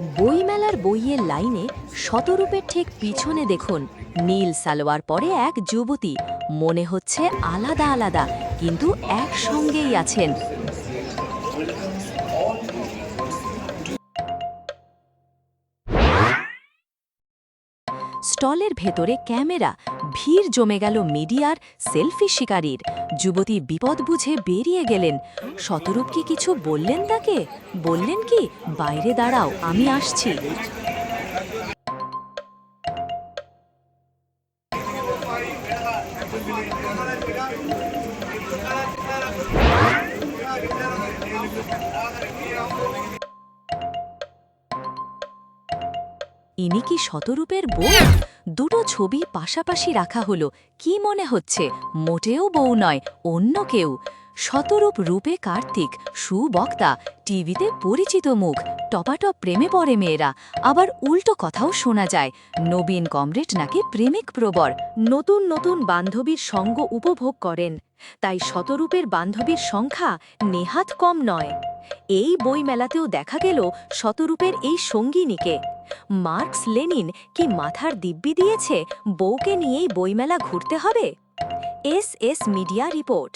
বইমেলার বইয়ের লাইনে শতরূপের ঠিক পিছনে দেখুন, নীল সালোয়ার পরে এক যুবতী। মনে হচ্ছে আলাদা আলাদা, কিন্তু একসঙ্গেই আছেন। স্টলের ভেতরে ক্যামেরা, ভিড় জমে গেল মিডিয়ার সেলফি শিকারীর। যুবতী বিপদ বুঝে বেরিয়ে গেলেন। শতরূপ কি কিছু বললেন তাকে? বললেন কি, বাইরে দাঁড়াও, আমি আসছি। ইনি কি শতরূপের বউ? দুটো ছবি পাশাপাশি রাখা হলো। কি মনে হচ্ছে? মোটেও বউ নয়, অন্য কেউ। শতরূপ রূপে কার্তিক, সুবক্তা, টিভিতে পরিচিত মুখ, টপাটপ প্রেমে পড়ে মেয়েরা। আবার উল্টো কথাও শোনা যায়, নবীন কমরেড নাকি প্রেমিক প্রবর, নতুন নতুন বান্ধবীর সঙ্গ উপভোগ করেন। তাই শতরূপের বান্ধবীর সংখ্যা নেহাত কম নয়। এই বইমেলাতেও দেখা গেল শতরূপের এই সঙ্গিনীকে। মার্কস লেনিন কি মাথার দিব্যি দিয়েছে বউকে নিয়েই বইমেলা ঘুরতে হবে? S S media report.